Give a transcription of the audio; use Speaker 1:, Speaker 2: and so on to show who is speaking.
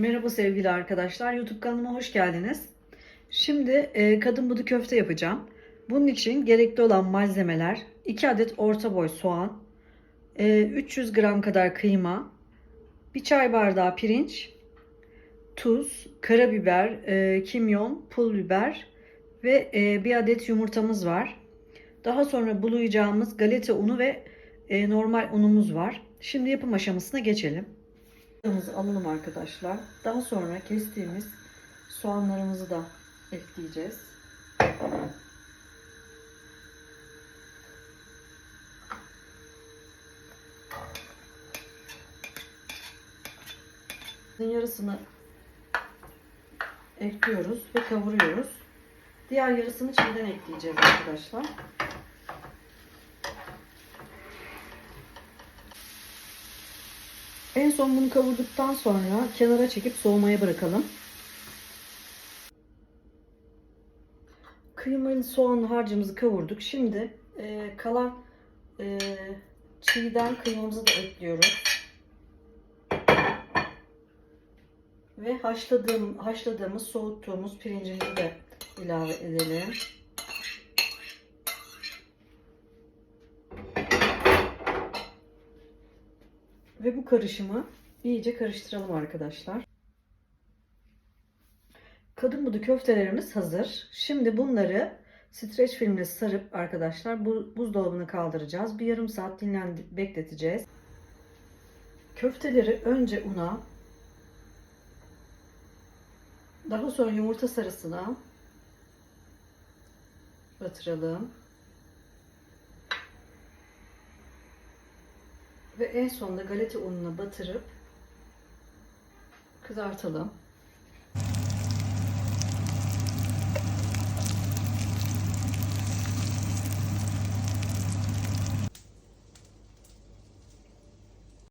Speaker 1: Merhaba sevgili arkadaşlar. YouTube kanalıma hoş geldiniz. Şimdi e, kadın budu köfte yapacağım. Bunun için gerekli olan malzemeler 2 adet orta boy soğan, e, 300 gram kadar kıyma, 1 çay bardağı pirinç, tuz, karabiber, e, kimyon, pul biber ve e, bir adet yumurtamız var. Daha sonra bulayacağımız galeta unu ve e, normal unumuz var. Şimdi yapım aşamasına geçelim. Soğanımızı alalım arkadaşlar. Daha sonra kestiğimiz soğanlarımızı da ekleyeceğiz. Yarısını ekliyoruz ve kavuruyoruz. Diğer yarısını çiğden ekleyeceğiz arkadaşlar. En son bunu kavurduktan sonra kenara çekip soğumaya bırakalım. Kıymalı soğan harcımızı kavurduk. Şimdi e, kalan e, çiğden kıymamızı da ekliyoruz. Ve haşladığım, haşladığımız, soğuttuğumuz pirincimizi de ilave edelim. Ve bu karışımı iyice karıştıralım arkadaşlar. Kadın budu köftelerimiz hazır. Şimdi bunları streç filmle sarıp arkadaşlar bu buzdolabına kaldıracağız. Bir yarım saat dinlendi bekleteceğiz. Köfteleri önce una, daha sonra yumurta sarısına batıralım. Ve en sonunda galeta ununa batırıp kızartalım.